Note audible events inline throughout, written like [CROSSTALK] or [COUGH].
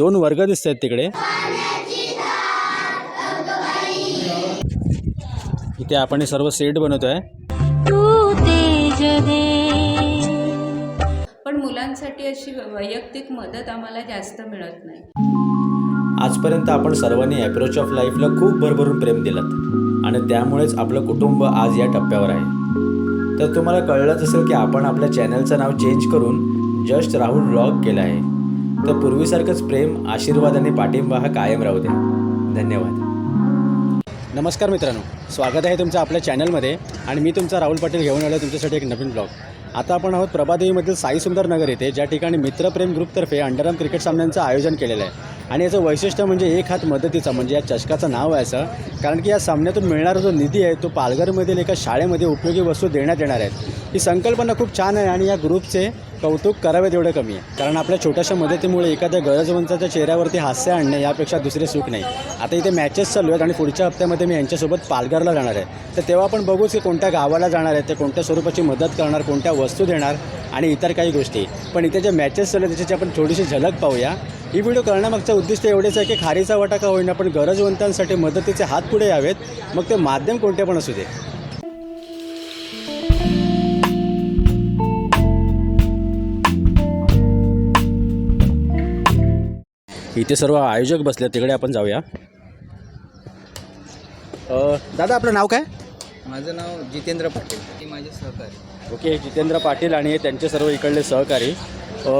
दोन वर्ग दिसत आहेत तिकडे. इथे आपण हे सर्व सेट बनवतोय. तू तेज दे पण मुलांसाठी अशी वैयक्तिक मदत आम्हाला जास्त मिळत नाही. आजपर्यंत आपण सर्वांनी अप्रोच ऑफ लाईफला खूप भरभरून प्रेम दिलं. आणि त्यामुळेच आपलं कुटुंब आज या टप्प्यावर आहे. तर तुम्हाला कळलंच असेल की आपण आपल्या चॅनलचं नाव चेंज करून जस्ट राहुल व्लॉग केलं आहे. तर पूर्वीसारखंच प्रेम आशीर्वाद आणि पाठिंबा हा कायम राहू द्या धन्यवाद. नमस्कार मित्रांनो. स्वागत आहे तुमचं आपल्या चॅनलमध्ये आणि मी तुमचा राहुल पाटील घेऊन आलो तुमच्यासाठी एक नवीन ब्लॉग. आता आपण आहोत प्रभादेवीमधील साई सुंदर नगर येथे ज्या ठिकाणी मित्रप्रेम ग्रुपतर्फे अंडरआर्म क्रिकेट सामन्यांचं आयोजन केलेलं आहे. आणि याचं वैशिष्ट्य म्हणजे एक हात मदतीचा म्हणजे या चषकाचं नाव आहे असं. कारण की या सामन्यातून मिळणारा जो निधी आहे तो पालघरमधील एका शाळेमध्ये उपयोगी वस्तू देण्यात येणार आहेत. ही संकल्पना खूप छान आहे आणि या ग्रुपचे कौतुक करावे तेवढं कमी आहे. कारण आपल्या छोट्याशा मदतीमुळे एखाद्या गरजवंताच्या चेहऱ्यावरती हास्य आणणे यापेक्षा दुसरे सुख नाही. आता इथे मॅचेस चालू आहेत आणि पुढच्या हप्त्यामध्ये मी यांच्यासोबत पालघरला जाणार आहे. तर तेव्हा आपण बघूच की कोणत्या गावाला जाणार आहे ते कोणत्या स्वरूपाची मदत करणार कोणत्या वस्तू देणार. आणि इतर काही गोष्टी. पण इथे ज्या मॅचेस चालू आहेत आपण थोडीशी झलक पाहूया. ही व्हिडिओ करण्यामागचं उद्दिष्ट एवढेच आहे की खारीचा वाटा का होईना पण गरजवंतांसाठी मदतीचे हात पुढे यावेत. मग ते माध्यम कोणते पण असू दे. इथे सर्व आयोजक बसले तिकडे आपण जाऊया. दादा आपलं नाव काय? माझं नाव जितेंद्र पाटील. हे माझे सहकारी. ओके जितेंद्र पाटील आणि त्यांचे सर्व इकडले सहकारी. अ,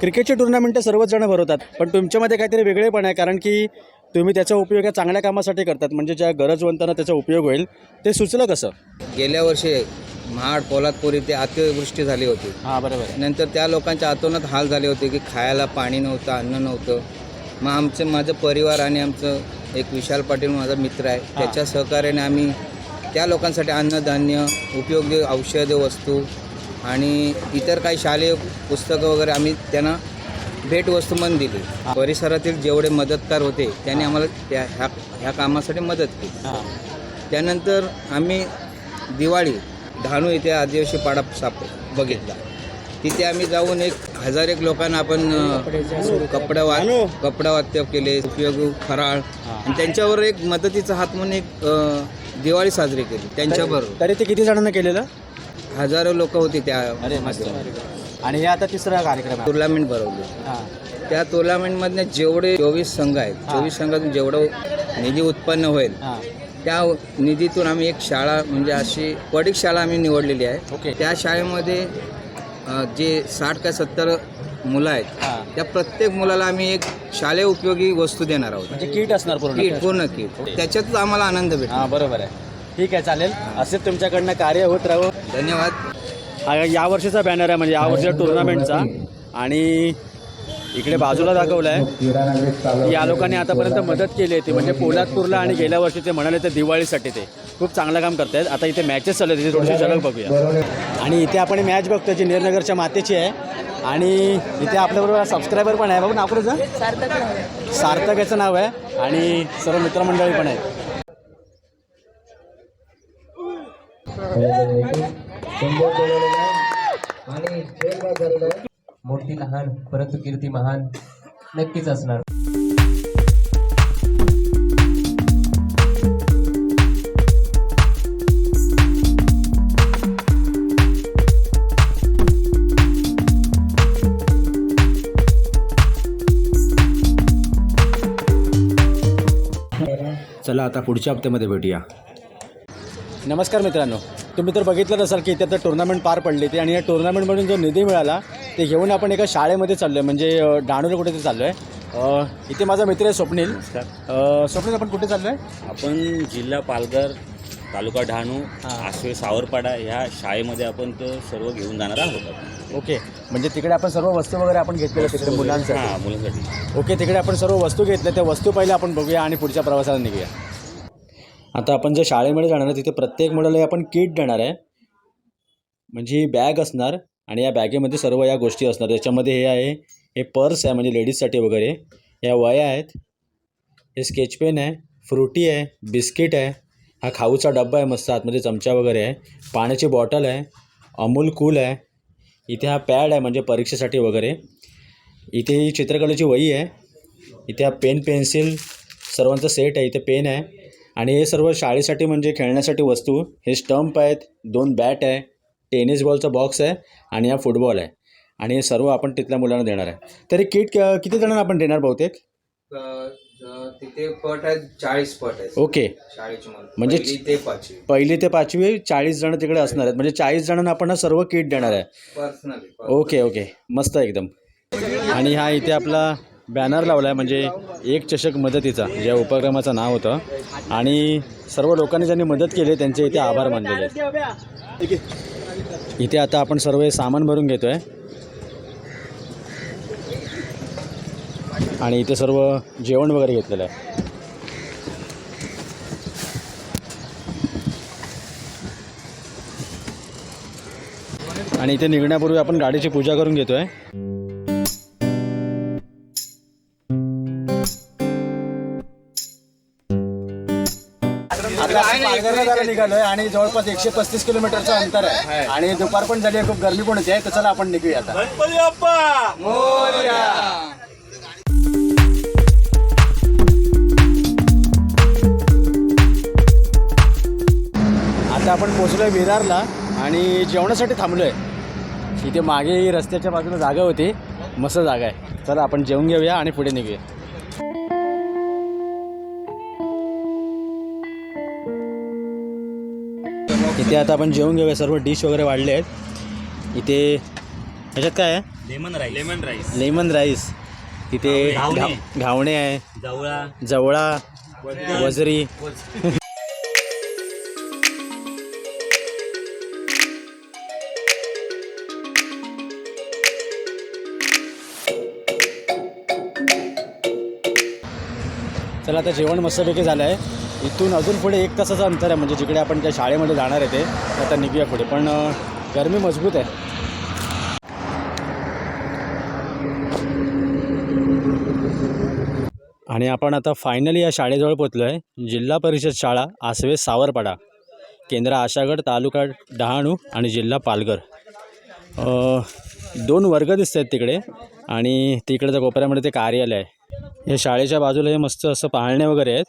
क्रिकेटचे टुर्नामेंट सर्वच जण भरवतात पण तुमच्यामध्ये काहीतरी वेगळेपण आहे कारण की तुम्ही त्याचा उपयोग या चांगल्या कामासाठी करतात म्हणजे ज्या गरजवंतांना त्याचा उपयोग होईल ते सुचलं कसं? गेल्या वर्षी महाड पोलादपूर इथे अतिवृष्टी झाली होती. हां बरोबर आहे. नंतर त्या लोकांच्या आतोनात हाल झाले होते की खायला पाणी नव्हतं अन्न नव्हतं. मग आमचं माझं परिवार आणि आमचं एक विशाल पाटील माझा मित्र आहे त्याच्या सहकार्याने आम्ही त्या लोकांसाठी अन्नधान्य उपयोगी औषधे वस्तू आणि इतर काही शालेय पुस्तकं वगैरे आम्ही त्यांना भेटवस्तू म्हणून दिली. परिसरातील जेवढे मदतकार होते त्यांनी आम्हाला त्या ह्या ह्या कामासाठी मदत केली. त्यानंतर आम्ही दिवाळी डहाणू इथे आदिवासी पाडा साप बघितला. तिथे आम्ही जाऊन एक हजार एक लोकांना आपण कपडा वा कपडा वाद्य केले उपयोग फराळ. आणि त्यांच्यावर एक मदतीचा हात म्हणून एक दिवाळी साजरी केली त्यांच्याबरोबर तरी ते किती जणांना केलेलं? हजारो लोक होती त्या अरे मस्त. आणि हे आता तिसरा कार्यक्रम आहे. टुर्नामेंट भरवली. हां. त्या टुर्नामेंटमधनं जेवढे चोवीस संघ आहेत चोवीस संघातून जेवढं निधी उत्पन्न होईल हां. त्या निधीतून आम्ही एक शाळा म्हणजे अशी पडीक शाळा आम्ही निवडलेली आहे. ओके. त्या शाळेमध्ये अ, जे साठ का सत्तर मुलं आहेत. त्या प्रत्येक मुलाला आम्ही एक शालेय उपयोगी वस्तू देणार आहोत. म्हणजे किट असणार पूर्ण किट पूर्ण किट. त्याच्यातच आम्हाला आनंद भेटतो. हां बरोबर आहे. ठीक आहे चालेल. असेच तुमच्याकडनं कार्य होत राहू. धन्यवाद. हा या वर्षीचा बॅनर आहे म्हणजे या वर्षीच्या टुर्नामेंटचा आणि इकडे बाजूला दाखवलं आहे या लोकांनी आतापर्यंत मदत केली आहे ती म्हणजे पोलादपूरला आणि गेल्या वर्षी ते म्हणाले ते दिवाळीसाठी ते. खूप चांगलं काम करतायत. आता इथे मॅचेस चालू आहेत. तिथे थोडीशी झलक बघूया. आणि इथे आपण मॅच बघतो जी निरनगरच्या मातेची आहे. आणि इथे आपल्याबरोबर सबस्क्रायबर पण आहे. बघू नागपूरचं कुठं सार्थक याचं नाव आहे. आणि सर्व मित्रमंडळी पण आहे मूर्ती लहान परंतु कीर्ती महान नक्कीच असणार. चला आता पुढच्या हप्त्यामध्ये भेटूया. नमस्कार मित्रांनो. तुम्ही तर बघितलं असाल की इथे टुर्नामेंट पार पडली होती आणि या टुर्नामेंटमधून जो निधी मिळाला ते घेऊन आपण एका शाळेमध्ये चाललो आहे म्हणजे अ, डहाणूला कुठे ते चाललो आहे इथे माझा मित्र आहे स्वप्नील. स्वप्नील आपण कुठे चाललो आहे आपण जिल्हा पालघर तालुका डहाणू हां. आसवे सावरपाडा ह्या शाळेमध्ये आपण तो सर्व घेऊन जाणार आहोत. ओके. म्हणजे तिकडे आपण सर्व वस्तू वगैरे आपण घेतलेल्या तिकडे मुलांसाठी. हां मुलांसाठी. ओके तिकडे आपण सर्व वस्तू घेतल्या त्या वस्तू पहिले आपण बघूया आणि पुढच्या प्रवासाला निघूया. आता आपण ज्या शाळेमध्ये जाणार आहे तिथे प्रत्येक मुलाला आपण किट देणार आहे. म्हणजे बॅग असणार आणि या बॅगेमध्ये सर्व या गोष्टी असणार त्याच्यामध्ये हे आहे हे पर्स आहे म्हणजे लेडीजसाठी वगैरे. या वया आहेत. हे स्केच पेन आहे. फ्रुटी आहे. बिस्किट आहे. हा खाऊचा डब्बा आहे मस्त आतमध्ये चमचा वगैरे आहे. पाण्याची बॉटल आहे. अमूल कूल आहे. इथे हा पॅड आहे म्हणजे परीक्षेसाठी वगैरे. इथे ही चित्रकलेची वही आहे. इथे हा पेन पेन्सिल सर्वांचा सेट आहे. इथे पेन आहे. आणि हे सर्व शाळेसाठी म्हणजे खेळण्यासाठी वस्तू. हे स्टंप आहेत. दोन बॅट आहे. टेनिस बॉलचा बॉक्स आहे आणि हा फुटबॉल आहे. आणि हे सर्व आपण तिथल्या मुलांना देणार आहे. तरी किट क- किती जणांना आपण देणार बहुतेक? अ, अ, तिथे पट आहेत चाळीस पट आहेत ओके. शाळेची मुलं. म्हणजे- पहिली ते पाचवी. पहिली ते पाचवी चाळीस जण तिकडे असणार आहेत. म्हणजे चाळीस जणांना आपण हा सर्व किट देणार आहे. Personally okay okay. मस्त एकदम. आणि हा इथे आपला बॅनर लावला आहे म्हणजे एक चषक मदतीचा ज्या उपक्रमाचं नाव होतं. आणि सर्व लोकांनी ज्यांनी मदत केली त्यांचे इथे आभार मानलेले आहेत. इथे आता आपण सर्व हे सामान भरून घेतो आहे आणि इथे सर्व जेवण वगैरे घेतलेलं आहे. आणि इथे निघण्यापूर्वी आपण गाडीची पूजा करून घेतो आहे निघालोय आणि जवळपास एकशे पस्तीस किलोमीटरचं अंतर आहे. आणि दुपार पण झाली आहे खूप गरमी पण होते तर चला आपण निघूया आता. आता आपण पोचलोय विरारला आणि जेवणासाठी थांबलोय. इथे मागे रस्त्याच्या बाजूला जागा होती. मस्त जागा आहे. चला आपण जेवून घेऊया आणि पुढे निघूया. इथे आता आपण जेवून घेऊया. सर्व डिश वगैरे वाढले आहेत. इथे ह्याच्यात काय आहे? Lemon rice lemon rice lemon rice इथे घावणे. घा- घावणे. आहे. जवळा. जवळा. वजरी. चला आता जेवण मस्तपैकी झालं आहे. इथून अजून पुढे एक तासाचं अंतर आहे म्हणजे जिकडे आपण त्या शाळेमध्ये जाणार आहे ते आता निघूया पुढे. पण गर्मी गरमी मजबूत आहे. आणि आपण आता फायनली या शाळेजवळ पोचलो आहे जिल्हा परिषद शाळा आसवे सावरपाडा. केंद्र आशागड तालुका डहाणू आणि जिल्हा पालघर. दोन वर्ग दिसत आहेत तिकडे आणि तिकडच्या कोपऱ्यामध्ये ते कार्यालय आहे. या शाळेच्या बाजूला हे मस्त असं पाळणे वगैरे आहेत.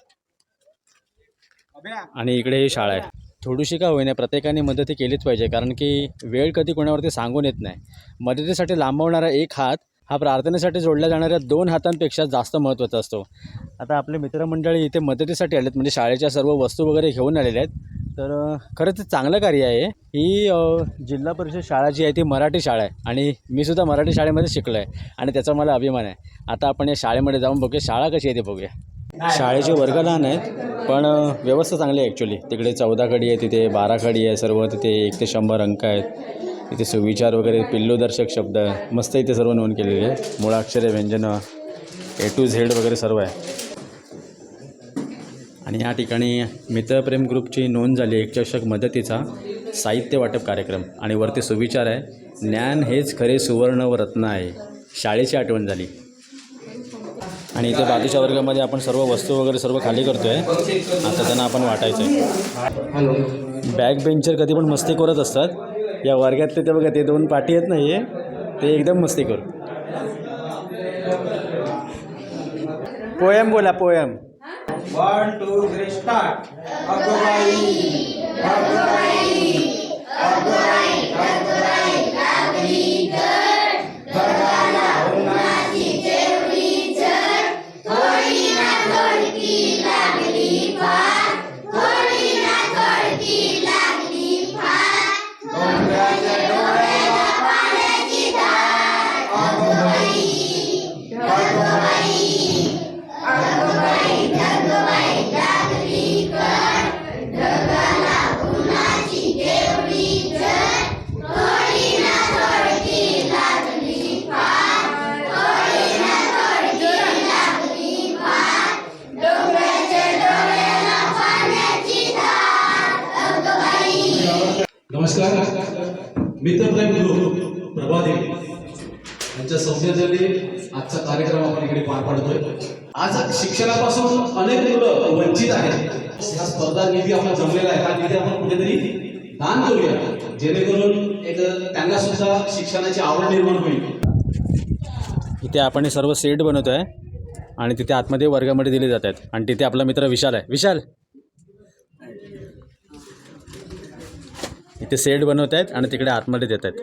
आणि इकडे ही शाळा आहे. थोडीशी का होईना प्रत्येकाने मदती केलीच पाहिजे कारण की वेळ कधी कोणावरती सांगून येत नाही. मदतीसाठी लांबवणारा एक हात हा प्रार्थनेसाठी जोडल्या जाणाऱ्या दोन हातांपेक्षा जास्त महत्त्वाचा असतो. आता आपले मित्रमंडळी इथे मदतीसाठी आलेत म्हणजे शाळेच्या सर्व वस्तू वगैरे घेऊन आलेले आहेत. तर खरंच ते चांगलं कार्य आहे. ही जिल्हा परिषद शाळा जी आहे ती मराठी शाळा आहे. आणि मी सुद्धा मराठी शाळेमध्ये शिकलो आहे आणि त्याचा मला अभिमान आहे. आता आपण या शाळेमध्ये जाऊन बघूया शाळा कशी आहे ते बघूया. शाळेचे वर्ग लहान आहेत पण व्यवस्था चांगली आहे ॲक्च्युली तिकडे चौदा खडी आहे तिथे बारा खडी आहे सर्व तिथे एक ते शंभर अंक आहेत. तिथे सुविचार वगैरे पिल्लोदर्शक शब्द मस्त इथे सर्व नोंद केलेली आहे. मुळाक्षरे व्यंजनं ए टू झेड वगैरे सर्व आहे. आणि या ठिकाणी मित्रप्रेम ग्रुपची नोंद झाली एक चषक मदतीचा साहित्य वाटप कार्यक्रम. आणि वरती सुविचार आहे ज्ञान हेच खरे सुवर्ण व रत्न आहे. शाळेची आठवण झाली. आणि इथे बाजूच्या वर्गामध्ये आपण सर्व वस्तू वगैरे सर्व खाली करतो आहे आता त्यांना आपण वाटायचं आहे बॅक बेंचर कधी पण मस्ती करत असतात. या वर्गातले ते बघा ते दोन पाठी आहेत ना हे ते एकदम मस्ती करू. पोयम बोला पोयम. नमस्कार. मित्रप्रेम ग्रुप प्रभादेव. यांच्या सौजन्याने आजचा कार्यक्रम आपण इकडे पार पाडतोय. आज शिक्षणापासून अनेक मुलं वंचित आहेत. ह्या स्पर्धा निधी आपण जमलेला आहे. हा निधी आपण कुठेतरी दान करूया. जेणेकरून एक त्यांना सुद्धा शिक्षणाची आवड निर्माण होईल. इथे आपण हे सर्व सेट बनवतोय आणि तिथे आतमध्ये वर्गामध्ये दिले जात आहेत. आणि तिथे आपला मित्र विशाल आहे. विशाल! ते सेट बनवत आहेत आणि तिकडे आतमध्ये देत आहेत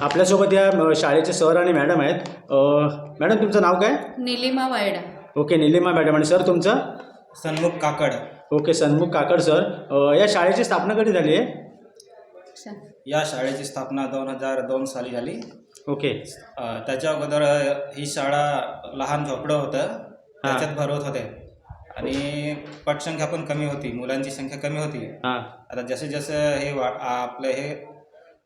आपल्यासोबत या शाळेचे सर आणि मॅडम आहेत. मॅडम तुमचं नाव काय? Nilima Vaida. Okay Nilima madam. आणि सर तुमचं? सन्मुख काकड. ओके सन्मुख काकड सर. या शाळेची स्थापना कधी झाली आहे? या शाळेची स्थापना दोन हजार दोन साली झाली. ओके. त्याच्या अगोदर ही शाळा लहान झोपडं होतं. त्याच्यात भरवत होते. आणि पटसंख्या पण कमी होती. मुलांची संख्या कमी होती. हां. आता जसे जसं हे वा आपलं हे अ,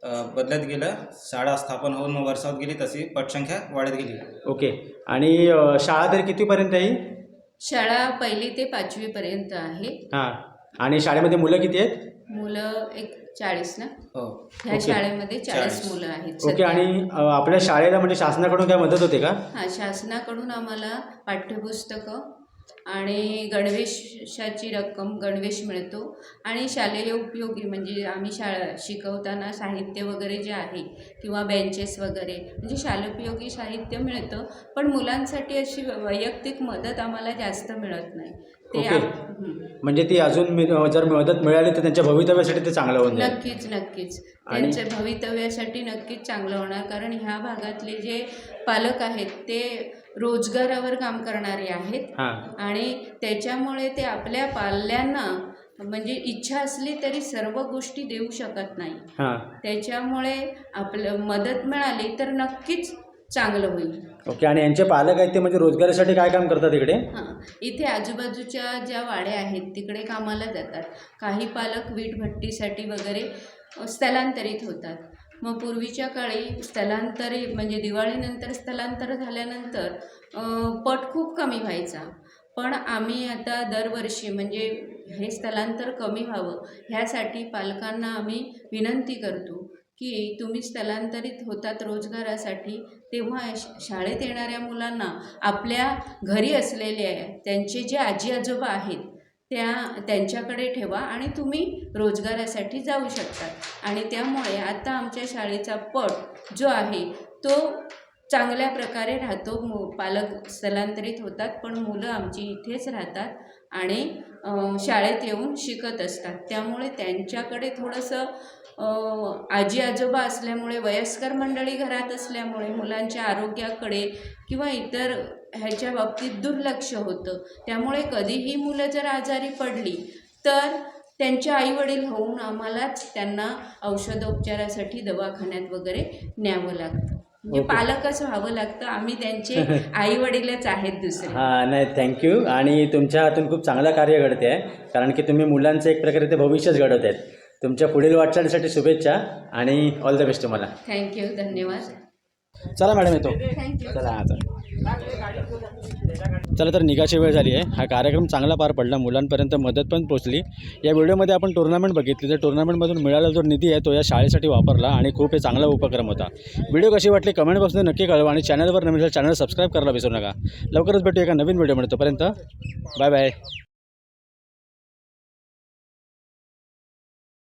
बदलत गेलं. शाळा स्थापन होऊन वर्षात गेली तशी. पटसंख्या वाढत गेली. ओके. आणि अ, शाळा तरी कितीपर्यंत आहे? शाळा पहिली ते पाचवीपर्यंत आहे. हां. आणि शाळेमध्ये मुलं किती आहेत? मुलं एक चाळीस ना? हो. ह्या ओके. शाळेमध्ये चाळीस चाळीस. मुलं आहेत ओके. सध्या. आणि अ, आपल्या शाळेला म्हणजे शासनाकडून काय मदत होते का? हा शासनाकडून आम्हाला पाठ्यपुस्तकं आणि गणवेशाची रक्कम गणवेश मिळतो. आणि शालेय उपयोगी म्हणजे आम्ही शाळा शिकवताना साहित्य वगैरे जे आहे किंवा बेंचेस वगैरे म्हणजे शालोपयोगी साहित्य मिळतं. पण मुलांसाठी अशी वैयक्तिक मदत आम्हाला जास्त मिळत नाही. ते ओके. आप- हं. म्हणजे ती अजून मी- जर मदत मिळाली तर त्यांच्या भवितव्यासाठी ते चांगलं होऊन जाईल. नक्कीच नक्कीच. आणि- त्यांच्या भवितव्यासाठी नक्कीच चांगलं होणार. कारण ह्या भागातले जे पालक आहेत ते रोजगारावर काम करणारे आहेत. आणि त्याच्यामुळे ते आपल्या पाल्यांना म्हणजे इच्छा असली तरी सर्व गोष्टी देऊ शकत नाही. त्याच्यामुळे आपलं मदत मिळाली तर नक्कीच चांगलं होईल. ओके आणि यांचे पालक आहेत ते म्हणजे रोजगारासाठी काय काम करतात इकडे? हां. इथे आजूबाजूच्या ज्या वाड्या आहेत तिकडे कामाला जातात. काही पालक वीटभट्टीसाठी वगैरे अ, स्थलांतरित होतात. मग पूर्वीच्या काळी स्थलांतरी म्हणजे दिवाळीनंतर स्थलांतर झाल्यानंतर पट खूप कमी व्हायचा. पण आम्ही आता दरवर्षी म्हणजे हे स्थलांतर कमी व्हावं ह्यासाठी पालकांना आम्ही विनंती करतो की तुम्ही स्थलांतरित होतात रोजगारासाठी तेव्हा श- शाळेत येणाऱ्या मुलांना आपल्या घरी असलेले त्यांचे जे आजी आजोबा आहेत त्या त्यांच्याकडे ठेवा आणि तुम्ही रोजगारासाठी जाऊ शकतात आणि त्यामुळे आता आमच्या शाळेचा पट जो आहे तो चांगल्या प्रकारे राहतो. मु पालक स्थलांतरित होतात पण मुलं आमची इथेच राहतात आणि शाळेत येऊन शिकत असतात. त्यामुळे त्यांच्याकडे थोडंसं आजी आजोबा असल्यामुळे वयस्कर मंडळी घरात असल्यामुळे मुलांच्या आरोग्याकडे किंवा इतर ह्याच्या बाबतीत दुर्लक्ष होतं. त्यामुळे कधीही मुलं जर आजारी पडली तर त्यांचे आईवडील होऊन आम्हालाच त्यांना औषधोपचारासाठी दवाखान्यात वगैरे न्यावं लागतं. म्हणजे. पालकच व्हावं लागतं. आम्ही त्यांचे [LAUGHS] आईवडीलच आहेत दुसरे. हां नाही थँक्यू आणि तुमच्या हातून खूप चांगलं कार्य घडते आहे कारण की तुम्ही मुलांचं एक प्रकारे ते भविष्यच घडवत आहेत तुमच्या पुढील वाटचालीसाठी शुभेच्छा आणि ऑल द बेस्ट तुम्हाला. थँक्यू धन्यवाद. चला मॅडम येतो. थँक्यू चला हां चला तर निघायची वेळ झाली आहे. हा कार्यक्रम चांगला पार पडला. मुलांपर्यंत मदत पण पोचली या व्हिडिओमध्ये आपण टुर्नामेंट बघितली. तर टुर्नामेंटमधून मिळालेला जो निधी आहे तो या शाळेसाठी वापरला आणि खूप हे चांगला उपक्रम होता. व्हिडिओ कशी वाटली कमेंट बॉक्समध्ये नक्की कळवा आणि चॅनलवर नवीन चॅनल सबस्क्राईब करायला विसरू नका. लवकरच भेटू एका नवीन व्हिडिओमध्ये तोपर्यंत बाय बाय